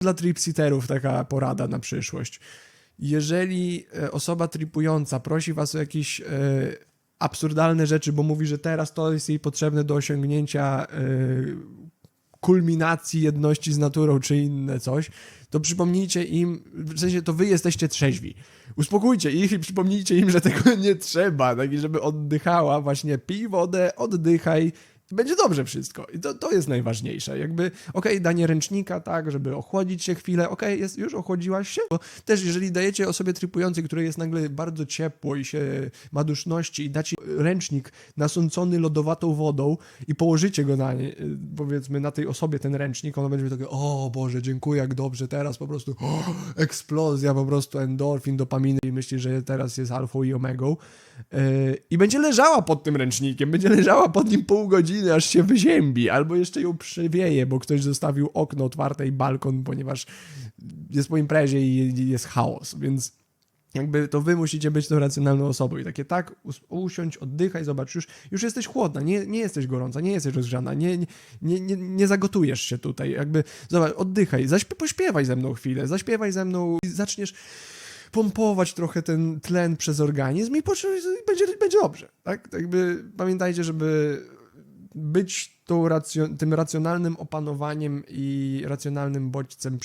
Dla tripsiterów taka porada na przyszłość. Jeżeli e, osoba tripująca prosi was o jakieś e, absurdalne rzeczy, bo mówi, że teraz to jest jej potrzebne do osiągnięcia e, kulminacji jedności z naturą, czy inne coś, to przypomnijcie im, w sensie to wy jesteście trzeźwi. Uspokójcie ich i przypomnijcie im, że tego nie trzeba, tak żeby oddychała, właśnie pij wodę, oddychaj, będzie dobrze wszystko. I to, to jest najważniejsze. Jakby, okej, danie ręcznika, tak, żeby ochłodzić się chwilę, okej, jest już ochłodziłaś się. Bo też, jeżeli dajecie osobie tripującej, której jest nagle bardzo ciepło i się ma duszności i dacie ręcznik nasącony lodowatą wodą i położycie go na, nie, powiedzmy, na tej osobie ten ręcznik, ona będzie takie, o Boże, dziękuję, jak dobrze, teraz po prostu o, eksplozja, po prostu endorfin, dopaminy i myśli, że teraz jest alfą i omegą. Yy, I będzie leżała pod tym ręcznikiem, będzie leżała pod nim pół godziny, aż się wyziębi, albo jeszcze ją przewieje, bo ktoś zostawił okno otwarte i balkon, ponieważ jest po imprezie i jest chaos, więc jakby to wy musicie być tą racjonalną osobą i takie tak, us- usiądź, oddychaj, zobacz, już, już jesteś chłodna, nie, nie jesteś gorąca, nie jesteś rozgrzana, nie, nie, nie, nie, zagotujesz się tutaj, jakby, zobacz, oddychaj, zaśp- pośpiewaj ze mną chwilę, zaśpiewaj ze mną i zaczniesz pompować trochę ten tlen przez organizm i i będzie, będzie dobrze, tak? Jakby pamiętajcie, żeby być tą racjo- tym racjonalnym opanowaniem i racjonalnym bodźcem